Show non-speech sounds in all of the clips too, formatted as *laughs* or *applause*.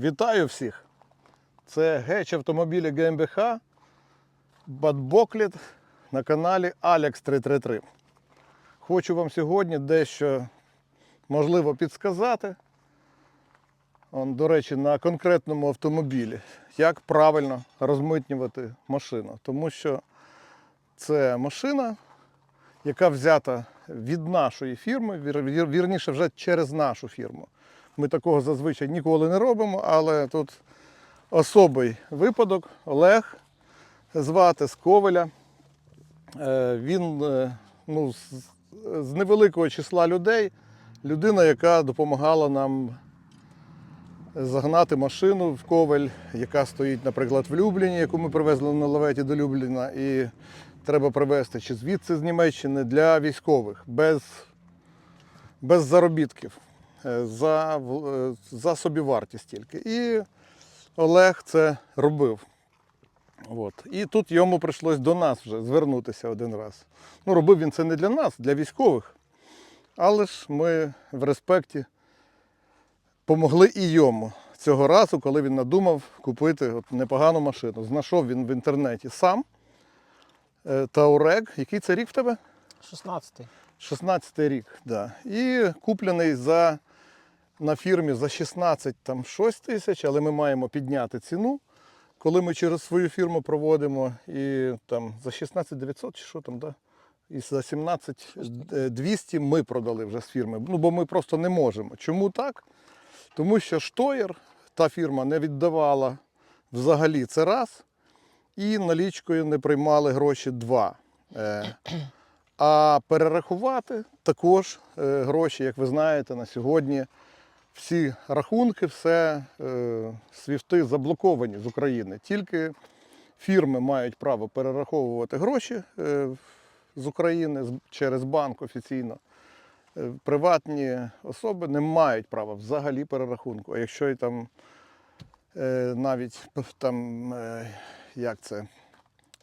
Вітаю всіх! Це геч автомобілі ГМБХ Бадбокліт на каналі Alex 333. Хочу вам сьогодні дещо можливо підсказати. Он, до речі, на конкретному автомобілі, як правильно розмитнювати машину. Тому що це машина, яка взята від нашої фірми, вір- вір- вірніше вже через нашу фірму. Ми такого зазвичай ніколи не робимо, але тут особий випадок. Олег звати з Ковеля. Е, Він е, ну, з, невеликого числа людей, людина, яка допомагала нам загнати машину в Ковель, яка стоїть, наприклад, в Любліні, яку ми привезли на лаветі до Любліна. І треба привезти чи звідси з Німеччини для військових без, без заробітків, за, е, за собівартість тільки. І Олег це робив. От. І тут йому прийшлось до нас вже звернутися один раз. Ну, робив він це не для нас, для військових. Але ж ми в респекті помогли і йому цього разу, коли він надумав купити от непогану машину. Знайшов він в інтернеті сам е, Таурег. Який це рік в тебе? 16-й. 16 рік, да. І куплений за, на фірмі за 16 там, щось тисяч, але ми маємо підняти ціну, коли ми через свою фірму проводимо. І там за 16 900 чи що там, да? І за 17 200 ми продали вже з фірми. Ну, бо ми просто не можемо. Чому так? Тому що Штоєр, та фірма, не віддавала взагалі це раз, і налічкою не приймали гроші два. Е, а перерахувати також е, гроші, як ви знаєте, на сьогодні всі рахунки, все е, свіфти заблоковані з України. Тільки фірми мають право перераховувати гроші е, з України через банк офіційно. Е, Приватні особи не мають права взагалі перерахунку. А якщо і там е, навіть там, е, як це,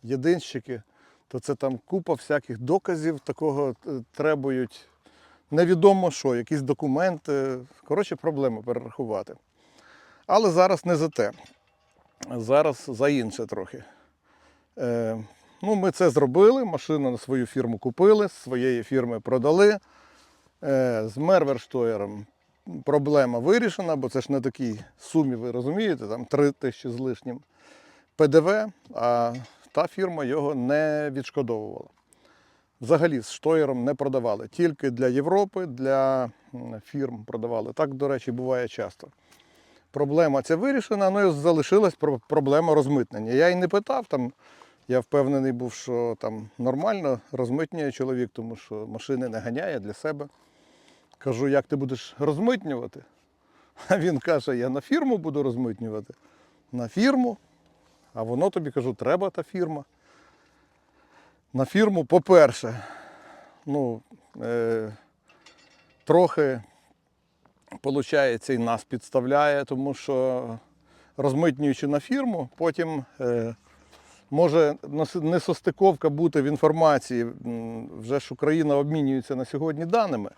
єдинщики, то це там купа всяких доказів такого е, требують. Невідомо що, якісь документи. Коротше, проблема перерахувати. Але зараз не за те. Зараз за інше трохи. Е, ну, ми це зробили, машину на свою фірму купили, з своєї фірми продали. Е, з Мерверштоєром проблема вирішена, бо це ж не такій сумі, ви розумієте, там 3 тисячі з лишнім ПДВ, а та фірма його не відшкодовувала. Взагалі з штоєром не продавали. Тільки для Європи, для фірм продавали. Так, до речі, буває часто. Проблема ця вирішена, ну і залишилась проблема розмитнення. Я й не питав, там, я впевнений був, що там нормально розмитнює чоловік, тому що машини не ганяє для себе. Кажу, як ти будеш розмитнювати? *laughs* А він каже, я на фірму буду розмитнювати. На фірму. А воно тобі кажу, треба та фірма. На фірму, по-перше, ну, е, трохи, виходить, і нас підставляє, тому що розмитнюючи на фірму, потім е, може несостиковка бути в інформації. Вже ж Україна обмінюється на сьогодні даними.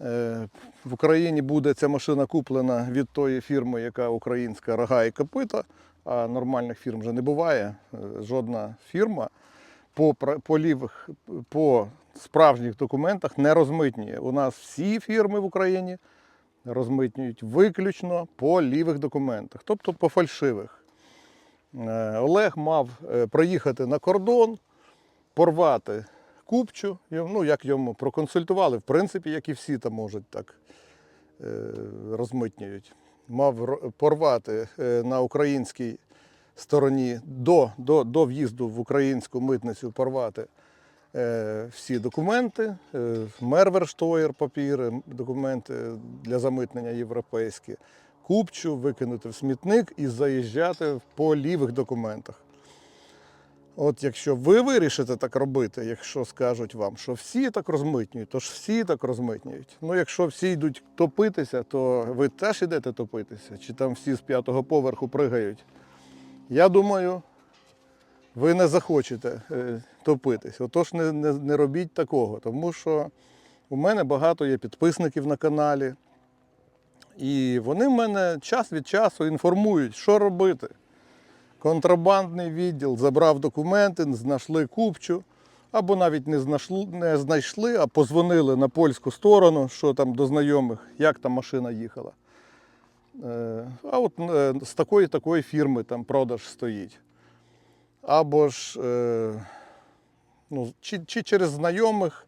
Е, В Україні буде ця машина куплена від тої фірми, яка українська рога і копита, а нормальних фірм вже не буває. Е, Жодна фірма по, по лівих, по справжніх документах не розмитнює. У нас всі фірми в Україні розмитнюють виключно по лівих документах, тобто по фальшивих. Е, Олег мав е, проїхати на кордон, порвати купчу, ну як йому проконсультували, в принципі, як і всі там можуть так е, розмитнюють. Мав порвати на українській стороні до, до, до в'їзду в українську митницю порвати е, всі документи, е, Мерверштоєр папіри, документи для замитнення європейські, купчу викинути в смітник і заїжджати по лівих документах. От якщо ви вирішите так робити, якщо скажуть вам, що всі так розмитнюють, то ж всі так розмитнюють. Ну, якщо всі йдуть топитися, то ви теж йдете топитися, чи там всі з п'ятого поверху пригають. Я думаю, ви не захочете е, топитись. Отож, не, не, не робіть такого, тому що у мене багато є підписників на каналі. І вони мене час від часу інформують, що робити. Контрабандний відділ забрав документи, знайшли купчу, або навіть не знайшли, не знайшли, а позвонили на польську сторону, що там до знайомих, як там машина їхала. Е, А от е, з такої такої фірми там продаж стоїть. Або ж е, ну, чи, чи через знайомих,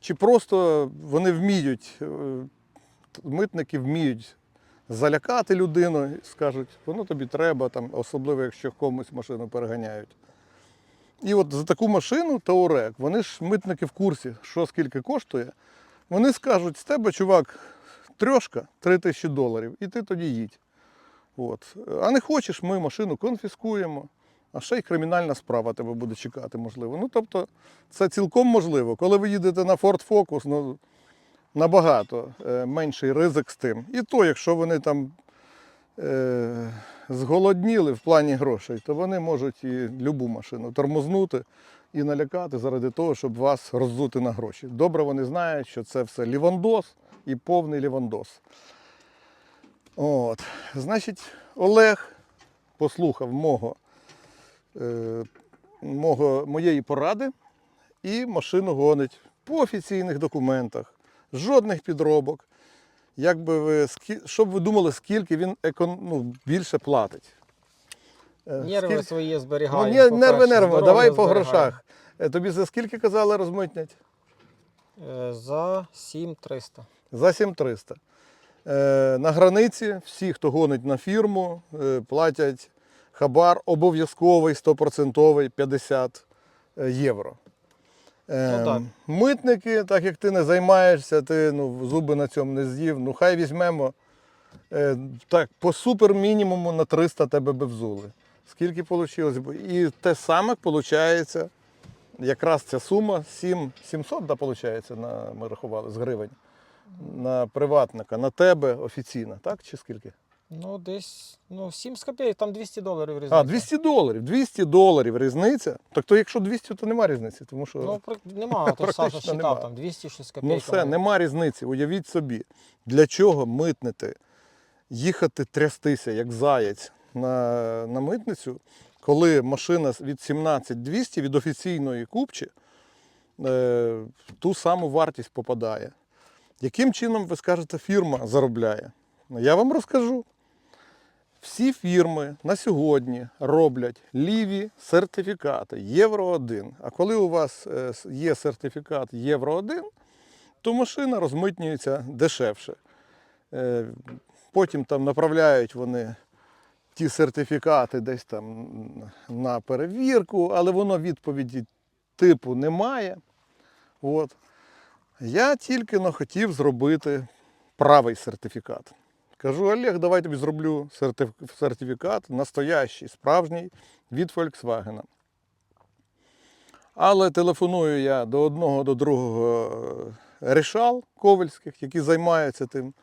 чи просто вони вміють, митники вміють залякати людину і скажуть, воно тобі треба, там, особливо якщо комусь машину переганяють. І от за таку машину Таурек, вони ж митники в курсі, що скільки коштує. Вони скажуть, з тебе, чувак, трьошка, три тисячі доларів, і ти тоді їдь. От. А не хочеш, ми машину конфіскуємо, а ще й кримінальна справа тебе буде чекати, можливо. Ну, тобто, це цілком можливо. Коли ви їдете на Ford Focus, ну, набагато е, менший ризик з тим. І то, якщо вони там е, зголодніли в плані грошей, то вони можуть і любу машину тормознути і налякати заради того, щоб вас роззути на гроші. Добре вони знають, що це все лівандос і повний лівандос. От. Значить, Олег послухав мого, е, мого, моєї поради і машину гонить по офіційних документах, жодних підробок. Як би ви, щоб ви думали, скільки він екон, ну, більше платить. Е, Нерви скільки- свої Ну, зберігає. ні, нерви, нерви, давай по грошах. Е, Тобі за скільки казали розмитнять? Е, За 7300. За 7300. Е, на границі всі, хто гонить на фірму, платять хабар обов'язковий 100% 50 євро. Ну, так. Митники, так як ти не займаєшся, ти ну, зуби на цьому не з'їв, ну хай візьмемо так, по супер мінімуму на 300 тебе би взули. Скільки вийшло? І те саме виходить, якраз ця сума 7, 700, да, виходить, на, ми рахували з гривень на приватника, на тебе офіційно, так? Чи скільки? Ну, десь ну, 7 з копійок, там 200 доларів різниця. А, 200 доларів. 200 доларів різниця. Так то якщо 200, то нема різниці, тому що Ну, при- нема, то Саша считав, нема. там 206 ну копійок. все, нема різниці. Уявіть собі, для чого митнити, їхати трястися, як заєць на, на митницю, коли машина від 17200 від офіційної купчі е, ту саму вартість попадає. Яким чином, ви скажете, фірма заробляє? Я вам розкажу. Всі фірми на сьогодні роблять ліві сертифікати Євро 1. А коли у вас е, є сертифікат Євро 1, то машина розмитнюється дешевше. Е, Потім там направляють вони ті сертифікати десь там на перевірку, але воно відповіді типу немає. От. Я тільки но хотів зробити правий сертифікат. Кажу, Олег, давай тобі зроблю сертифікат настоящий, справжній від Volkswagen. Але телефоную я до одного, до другого е, рішал ковальських, які займаються тим.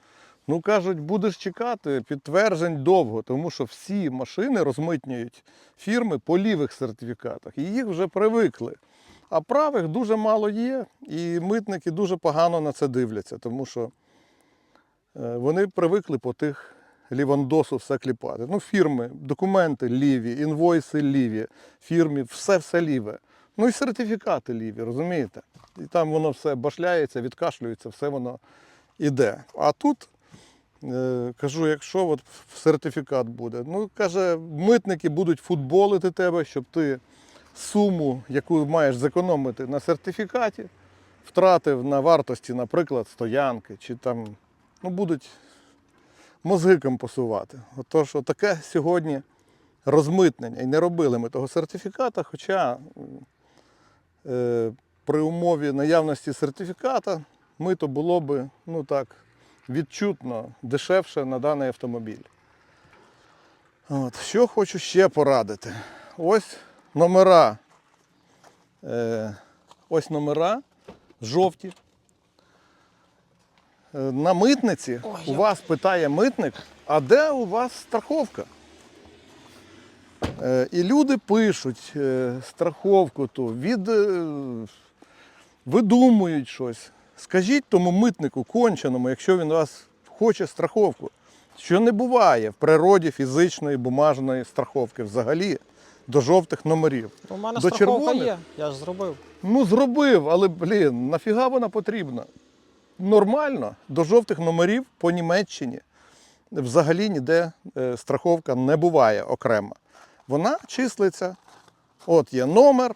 Ну, кажуть, будеш чекати підтверджень довго, тому що всі машини розмитнюють фірми по лівих сертифікатах. І їх вже привикли. А правих дуже мало є, і митники дуже погано на це дивляться, тому що е, вони привикли по тих лівандосу все кліпати. Ну, фірми, документи ліві, інвойси ліві, фірмі, все все ліве. Ну і сертифікати ліві, розумієте? І там воно все башляється, відкашлюється, все воно іде. А тут кажу, якщо от сертифікат буде, ну каже, митники будуть футболити тебе, щоб ти суму, яку маєш зекономити на сертифікаті, втратив на вартості, наприклад, стоянки, чи там ну, будуть мозги компасувати. Отож, таке сьогодні розмитнення. І не робили ми того сертифіката, хоча е, при умові наявності сертифіката мито було би ну так, відчутно дешевше на даний автомобіль. От, що хочу ще порадити. Ось номера. Е, ось номера жовті. Е, На митниці Ой, у вас питає митник, а де у вас страховка? Е, І люди пишуть е, страховку ту, від, е, видумують щось. Скажіть тому митнику конченому, якщо він вас хоче страховку. що не буває в природі фізичної бумажної страховки взагалі до жовтих номерів. Ну, У мене До страховка червоних? є, я ж зробив. Ну, зробив, але, блін, нафіга вона потрібна? Нормально, до жовтих номерів по Німеччині взагалі ніде е, страховка не буває окремо. Вона числиться. От є номер,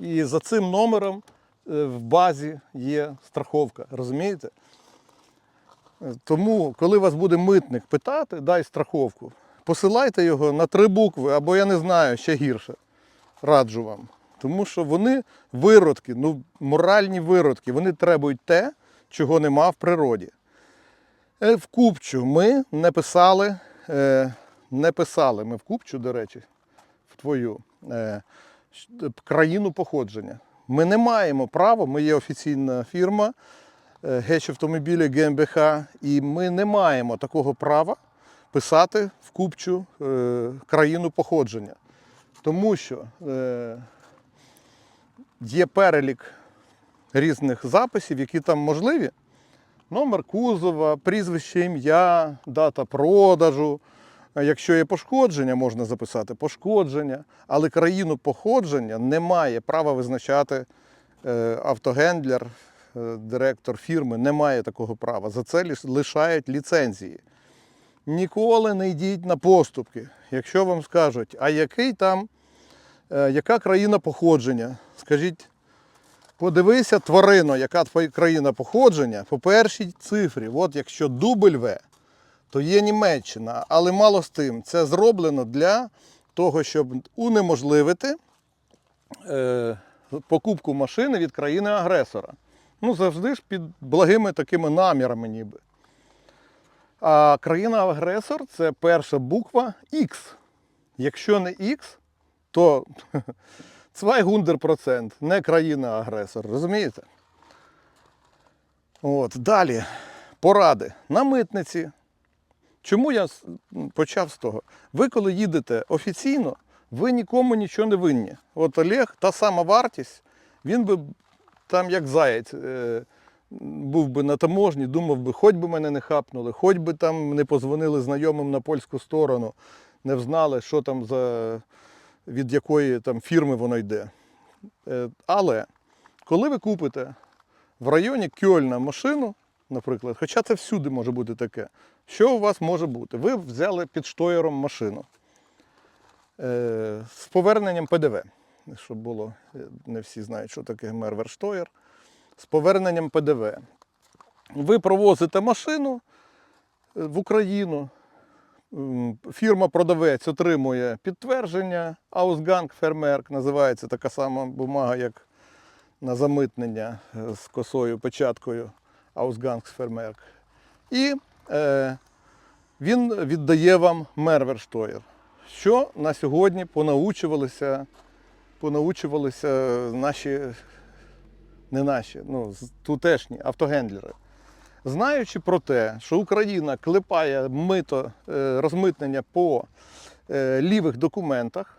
і за цим номером в базі є страховка. Розумієте? Е, Тому, коли вас буде митник питати, дай страховку, посилайте його на три букви, або я не знаю, ще гірше. Раджу вам. Тому що вони виродки, ну, моральні виродки, вони требують те, чого нема в природі. Е, В Купчу ми не писали, е, не писали ми в Купчу, до речі, в твою е, країну походження. Ми не маємо права, ми є офіційна фірма е, Геч автомобілі ГМБХ, і ми не маємо такого права писати в Купчу е, країну походження. Тому що е, є перелік різних записів, які там можливі. Номер кузова, прізвище, ім'я, дата продажу. Якщо є пошкодження, можна записати пошкодження, але країну походження не має права визначати е, автогендлер, е, директор фірми, не має такого права. За це лишають ліцензії. Ніколи не йдіть на поступки. Якщо вам скажуть, а який там, е, яка країна походження, скажіть, подивися тварино, яка твоя країна походження по першій цифрі. От якщо дубль В, то є Німеччина. Але мало з тим, це зроблено для того, щоб унеможливити е, покупку машини від країни-агресора. Ну, завжди ж під благими такими намірами ніби. А країна-агресор це перша буква X. Якщо не X, то *laughs* процент, не країна-агресор. Розумієте? От, далі. Поради на митниці. Чому я почав з того? Ви, коли їдете офіційно, ви нікому нічого не винні. От Олег, та сама вартість, він би там як заєць е, був би на таможні, думав би, хоч би мене не хапнули, хоч би там не позвонили знайомим на польську сторону, не взнали, що там за від якої там фірми воно йде. Е, Але коли ви купите в районі Кьольна машину, наприклад, хоча це всюди може бути таке, що у вас може бути? Ви взяли під штоєром машину е, з поверненням ПДВ, щоб було, е, не всі знають, що таке мерверштоєр, з поверненням ПДВ. Ви провозите машину е, в Україну, Фірма-продавець отримує підтвердження, Ausgang Vermerk називається така сама бумага, як на замитнення е, з косою печаткою Ausgang Vermerk. І е, він віддає вам Мерверштоєр. Що на сьогодні понаучувалися, понаучувалися наші, не наші, ну, тутешні автогендлери. Знаючи про те, що Україна клепає мито е, розмитнення по е, лівих документах,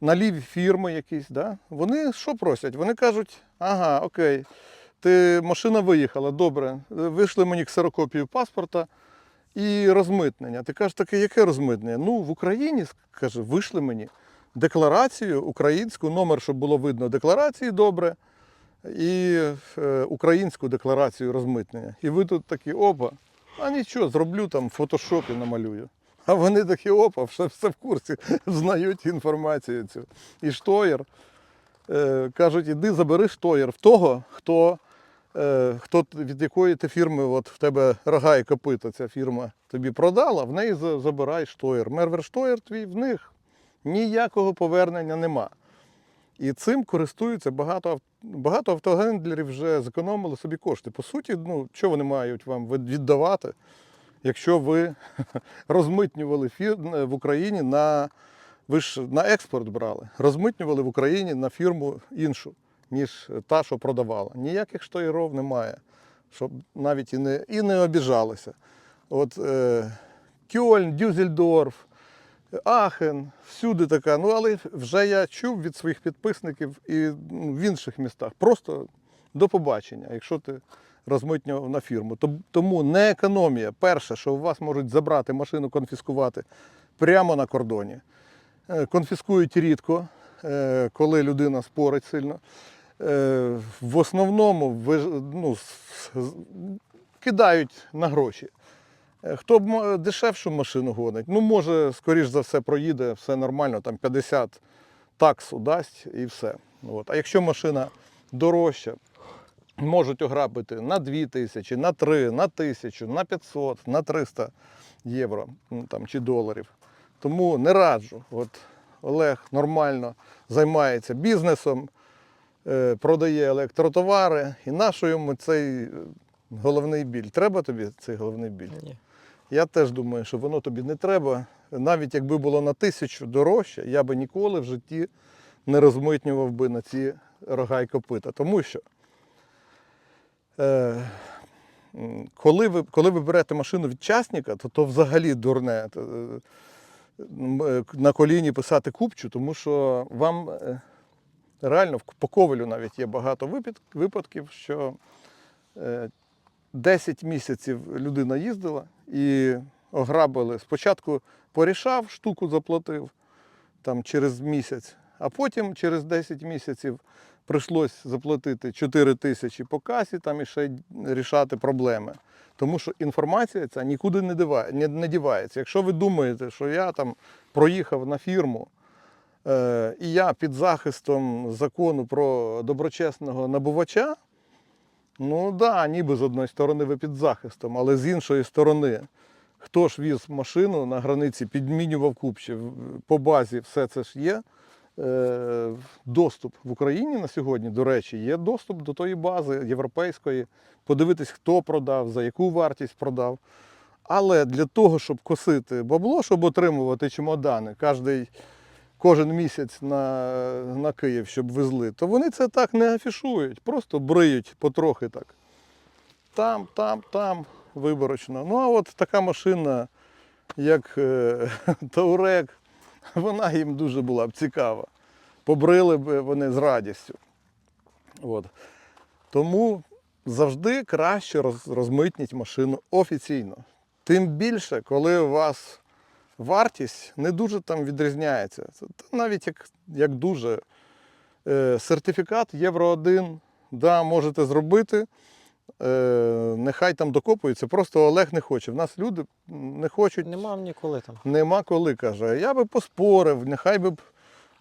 на ліві фірми якісь, да? вони що просять? Вони кажуть, ага, окей, ти машина виїхала, добре, вийшли мені ксерокопію паспорта і розмитнення. Ти кажеш, таке, яке розмитнення? Ну, в Україні, каже, вийшли мені декларацію українську, номер, щоб було видно декларації добре і е, українську декларацію розмитнення. І ви тут такі, опа, а нічого, зроблю там в фотошопі намалюю. А вони такі, опа, все, все в курсі, знають інформацію цю. І штоєр. Е, кажуть, іди забери штоєр в того, хто, хто від якої ти фірми, от в тебе рога і копита ця фірма тобі продала, в неї забирай штоєр. Мерверштоєр твій в них ніякого повернення нема. І цим користуються багато, багато автогендлерів вже зекономили собі кошти. По суті, ну, що вони мають вам віддавати, якщо ви *laughs* розмитнювали фір... в Україні на. Ви ж на експорт брали, розмитнювали в Україні на фірму іншу, ніж та, що продавала. Ніяких штоєров немає, щоб навіть і не, і не обіжалися. От е, Кьольн, Дюзельдорф, Ахен, всюди така. Ну, але вже я чув від своїх підписників і ну, в інших містах. Просто до побачення. Якщо ти розмитнював на фірму. Тому не економія. Перше, що у вас можуть забрати машину, конфіскувати прямо на кордоні. Е, Конфіскують рідко, коли людина спорить сильно. Е, В основному ну, кидають на гроші. Е, Хто б дешевшу машину гонить, ну може, скоріш за все, проїде, все нормально, там 50 таксу дасть і все. От. А якщо машина дорожча, можуть ограбити на 2 тисячі, на 3, на 1000, на 500, на 300 євро там, чи доларів. Тому не раджу. От Олег нормально займається бізнесом, е, продає електротовари. І нащо йому цей е, головний біль? Треба тобі цей головний біль? Ні. Я теж думаю, що воно тобі не треба. Навіть якби було на тисячу дорожче, я би ніколи в житті не розмитнював би на ці рога й копита. Тому що е, коли, ви, коли ви берете машину від частника, то, то взагалі дурне е, на коліні писати купчу, тому що вам е, реально по ковелю навіть є багато випадків, що е, 10 місяців людина їздила і ограбили. Спочатку порішав, штуку заплатив там, через місяць, а потім через 10 місяців прийшлось заплатити 4 тисячі по касі там і ще рішати проблеми. Тому що інформація ця нікуди не, дівається. Якщо ви думаєте, що я там проїхав на фірму, е, і я під захистом закону про доброчесного набувача, Ну да, ніби з одної сторони ви під захистом, але з іншої сторони, хто ж віз машину на границі, підмінював купчі, по базі все це ж є. Е, доступ в Україні на сьогодні, до речі, є доступ до тої бази європейської, подивитись, хто продав, за яку вартість продав. Але для того, щоб косити бабло, щоб отримувати чемодани кожний, кожен місяць на, на Київ, щоб везли, то вони це так не афішують, просто бриють потрохи так. Там, там, там, виборочно. Ну а от така машина, як е, *laughs* Таурек, *laughs* вона їм дуже була б цікава. Побрили б вони з радістю. От. Тому завжди краще розмитніть машину офіційно. Тим більше, коли у вас вартість не дуже там відрізняється. Це навіть як, як дуже е, сертифікат Євро 1, да, можете зробити. Е, нехай там докопуються, просто Олег не хоче. В нас люди не хочуть Нема ніколи там. Нема коли, каже. Я би поспорив, нехай би б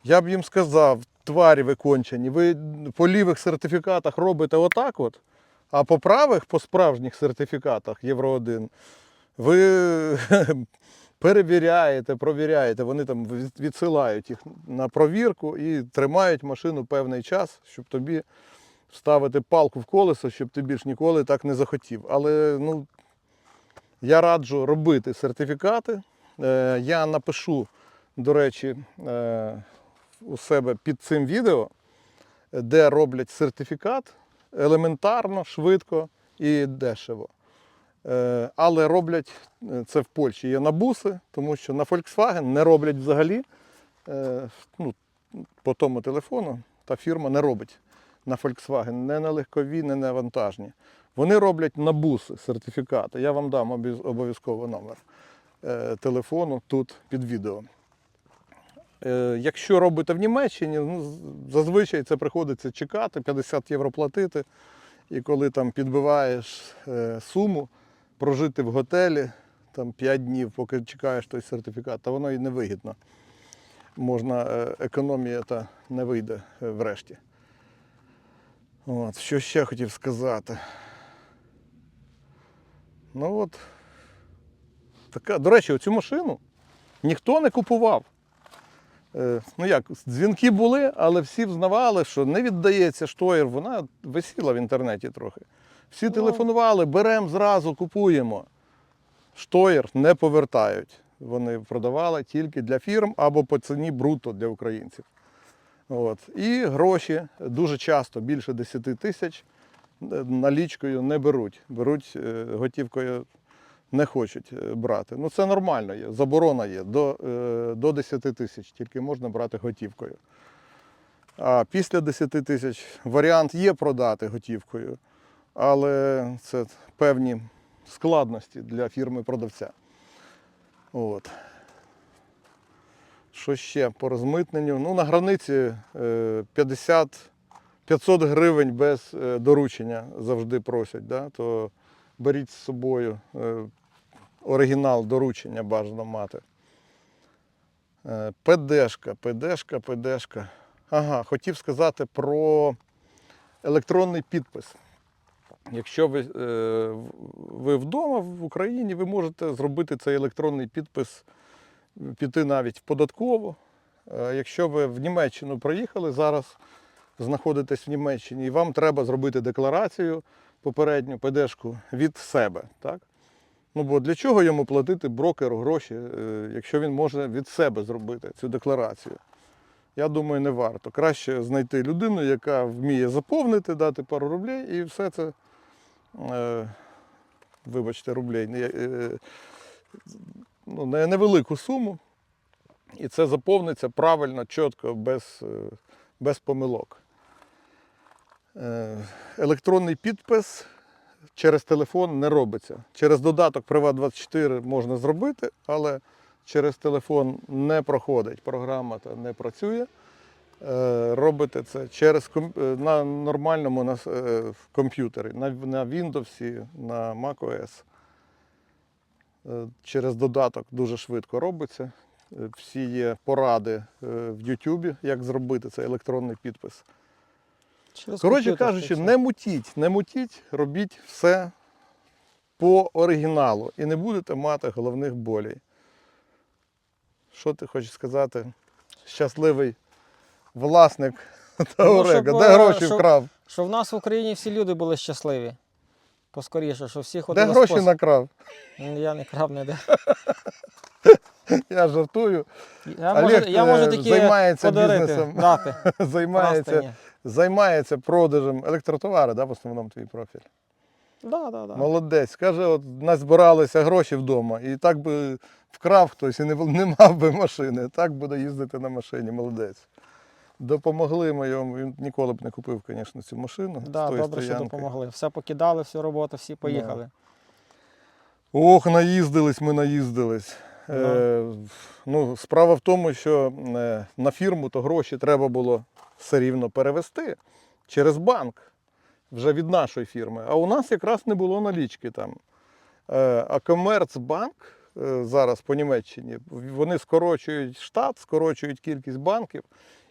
я б їм сказав, тварі ви кончені, ви по лівих сертифікатах робите отак от, а по правих, по справжніх сертифікатах Євро 1, ви *laughs* перевіряєте, провіряєте, вони там відсилають їх на провірку і тримають машину певний час, щоб тобі вставити палку в колесо, щоб ти більш ніколи так не захотів. Але ну, я раджу робити сертифікати. Е, Я напишу, до речі, е, у себе під цим відео, де роблять сертифікат елементарно, швидко і дешево. Е, Але роблять е, це в Польщі. Є на буси, тому що на Volkswagen не роблять взагалі. Е, Ну, по тому телефону та фірма не робить на Volkswagen, не на легкові, не на вантажні. Вони роблять на буси сертифікати. Я вам дам обов'язково номер е, телефону тут під відео. Е, Якщо робите в Німеччині, ну, зазвичай це приходиться чекати, 50 євро платити. І коли там підбиваєш е, суму, прожити в готелі там 5 днів, поки чекаєш той сертифікат, то воно і не вигідно. Можна, економія та не вийде врешті. От, що ще хотів сказати. Ну от. Така, до речі, оцю машину ніхто не купував. Е, ну як, дзвінки були, але всі взнавали, що не віддається штоєр, вона висіла в інтернеті трохи. Всі Ну. телефонували, беремо зразу, купуємо. Штоєр не повертають. Вони продавали тільки для фірм або по ціні бруто для українців. От. І гроші дуже часто, більше 10 тисяч, е, налічкою не беруть. Беруть е, готівкою не хочуть е, брати. Ну це нормально є, заборона є. До, до 10 тисяч тільки можна брати готівкою. А після 10 тисяч варіант є продати готівкою. але це певні складності для фірми-продавця. От. Що ще по розмитненню? Ну, на границі е, 50 500 гривень без е, доручення завжди просять. Да? То беріть з собою е, оригінал доручення бажано мати. Е, ПДшка, ПДшка, ПДшка. Ага, хотів сказати про електронний підпис. Якщо ви, е, ви вдома в Україні, ви можете зробити цей електронний підпис, піти навіть в податкову. Е, Якщо ви в Німеччину приїхали зараз, знаходитесь в Німеччині, і вам треба зробити декларацію попередню ПДшку від себе. Так? Ну бо для чого йому платити брокеру гроші, е, якщо він може від себе зробити цю декларацію? Я думаю, не варто. Краще знайти людину, яка вміє заповнити, дати пару рублей, і все це, е, вибачте, рублей, ну, невелику суму. І це заповниться правильно, чітко, без, е, без помилок. Е, електронний підпис через телефон не робиться. Через додаток Privat24 можна зробити, але через телефон не проходить. Програма та не працює. Е, Робите це через на нормальному на, комп'ютері, на, Windows, на macOS. Е, Через додаток дуже швидко робиться. Е, Всі є поради е, в YouTube, як зробити цей електронний підпис. Через Коротше кажучи, не мутіть, не мутіть, робіть все по оригіналу і не будете мати головних болей. Що ти хочеш сказати? Щасливий власник *laughs* Таурека, щоб, де е, гроші щоб- вкрав? Щоб в нас в Україні всі люди були щасливі. Поскоріше, що всі Де гроші спос- накрав? Я не крав ніде. Я жартую. Я Олег, можу, я можу е, такі займається подарити, бізнесом. дати. *laughs* Займається, займається продажем електротовари, да, в основному твій профіль. Да, да, да. Молодець. Каже, от назбиралися гроші вдома, і так би вкрав хтось і не, не мав би машини. Так буде їздити на машині. Молодець. Допомогли ми йому. Він ніколи б не купив, звісно, цю машину. Да, з добре, що допомогли. Все покидали, всю роботу, всі поїхали. Ох, наїздились ми, наїздились. Ну. Е, ну, справа в тому, що е, на фірму то гроші треба було все рівно перевести через банк вже від нашої фірми. А у нас якраз не було налічки там. Е, а Комерцбанк е, зараз по Німеччині, вони скорочують штат, скорочують кількість банків,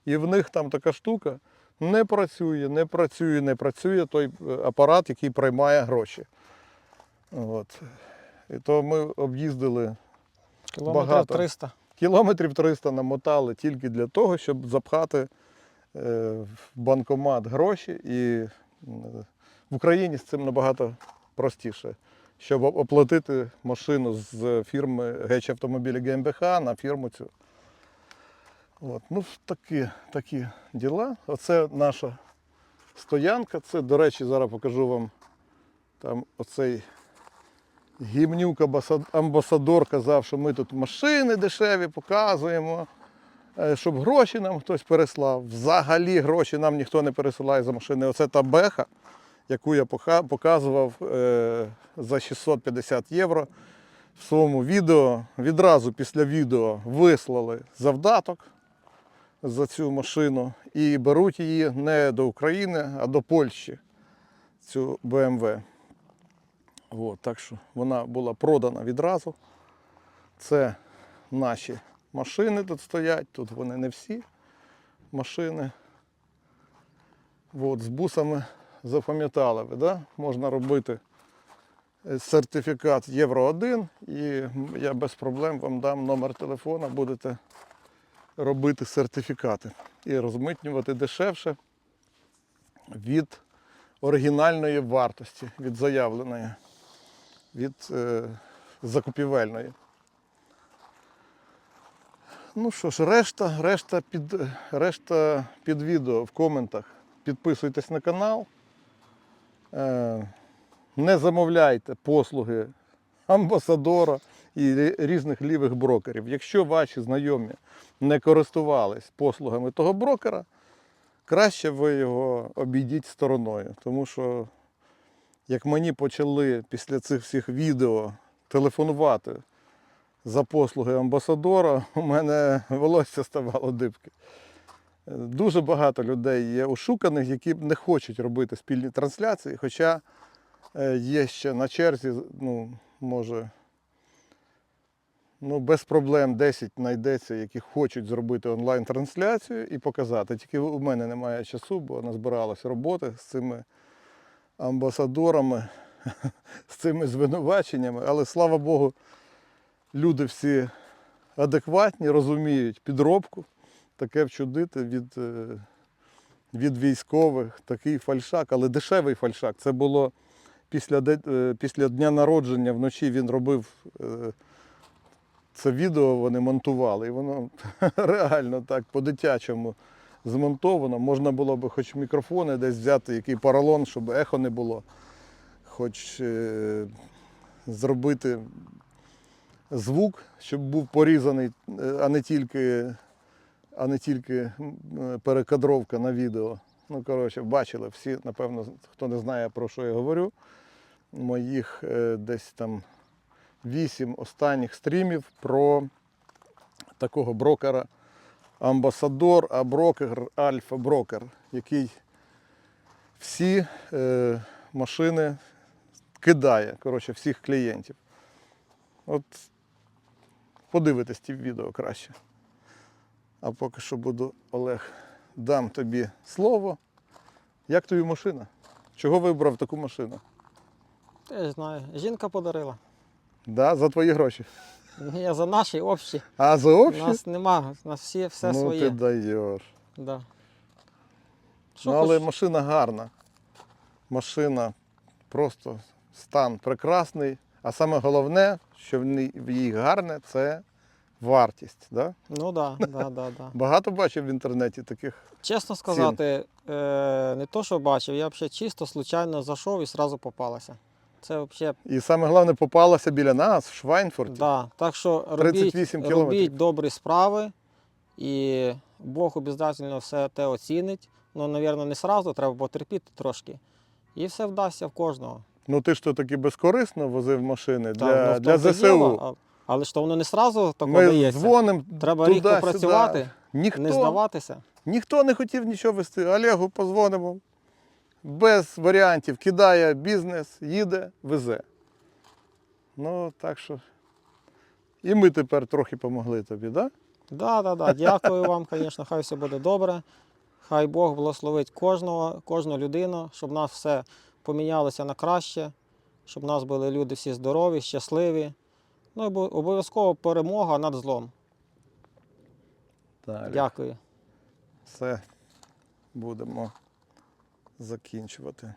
і в них там така штука не працює, не працює, не працює той е, апарат, який приймає гроші. От. І то ми об'їздили Кілометрів Багато. 300. кілометрів 300 намотали тільки для того, щоб запхати е, в банкомат гроші. І е, в Україні з цим набагато простіше. Щоб оплатити машину з фірми Геч автомобілі ГМБХ на фірму цю. От. Ну, такі, такі діла. Оце наша стоянка. Це, до речі, зараз покажу вам там оцей гімнюк амбасадор казав, що ми тут машини дешеві показуємо, е, щоб гроші нам хтось переслав. Взагалі гроші нам ніхто не пересилає за машини. Оце та беха, яку я показував е, за 650 євро в своєму відео. Відразу після відео вислали завдаток за цю машину і беруть її не до України, а до Польщі, цю BMW. От, так що вона була продана відразу. Це наші машини тут стоять, тут вони не всі машини. От, з бусами запам'ятали ви, да? можна робити е, сертифікат Євро 1 і я без проблем вам дам номер телефона, будете робити сертифікати і розмитнювати дешевше від оригінальної вартості, від заявленої від е, закупівельної. Ну що ж, решта, решта, під, решта під відео в коментах. Підписуйтесь на канал. Е, не замовляйте послуги амбасадора і різних лівих брокерів. Якщо ваші знайомі не користувались послугами того брокера, краще ви його обійдіть стороною, тому що як мені почали після цих всіх відео телефонувати за послуги амбасадора, *laughs* у мене волосся ставало дибки. Дуже багато людей є ошуканих, які не хочуть робити спільні трансляції, хоча е, є ще на черзі, ну, може, ну, без проблем 10 знайдеться, які хочуть зробити онлайн-трансляцію і показати. Тільки у мене немає часу, бо назбиралась роботи з цими амбасадорами, *laughs* з цими звинуваченнями. Але слава Богу, люди всі адекватні, розуміють підробку, таке вчудити від, е, від військових, такий фальшак, але дешевий фальшак. Це було після, е, після дня народження вночі він робив. Це відео вони монтували, і воно *laughs* реально так по-дитячому змонтовано. Можна було б хоч мікрофони десь взяти, який поролон, щоб ехо не було, хоч е, зробити звук, щоб був порізаний, е, а не тільки, а не тільки е, перекадровка на відео. Ну, коротше, бачили всі, напевно, хто не знає, про що я говорю. Моїх е, десь там вісім останніх стрімів про такого брокера Амбасадор, а брокер Альфа Брокер, який всі е, машини кидає, коротше, всіх клієнтів. От подивитись ті відео краще. А поки що буду, Олег, дам тобі слово. Як тобі машина? Чого вибрав таку машину? Теж знаю. Жінка подарила. Да, за твої гроші. Ні, за наші общі. А за У нас нема, у нас всі, все ну своє. ти даєш. Да. Ну, але хоч- машина гарна. Машина просто стан прекрасний. А саме головне, що в ній- їй гарне, це вартість. Да? Ну так, да, да, да, да. *laughs* Багато бачив в інтернеті таких. Чесно сказати, е, не то, що бачив, я взагалі чисто случайно зайшов і одразу попалася. Це взагалі, І саме головне, попалася біля нас в Швайнфурті. да. Так що робіть, 38 кілометрів. робіть добрі справи, і Бог обов'язково все те оцінить. Ну, мабуть, не одразу, треба потерпіти трошки. І все вдасться в кожного. Ну ти ж то таки безкорисно возив машини для, ну, для ЗСУ. діло, але ж то воно не одразу тако Ми дається. дзвонимо. Треба рік попрацювати, не здаватися. ніхто не хотів нічого вести. Олегу позвонимо. Без варіантів. Кидає бізнес, їде, везе. Ну, так що. І ми тепер трохи помогли тобі, так? Да? Да, да, да. Дякую вам, звісно, хай все буде добре. Хай Бог благословить кожного, кожну людину, щоб в нас все помінялося на краще, щоб в нас були люди всі здорові, щасливі. Ну і обов'язково перемога над злом. Так. Дякую. Все. Будемо закінчувати.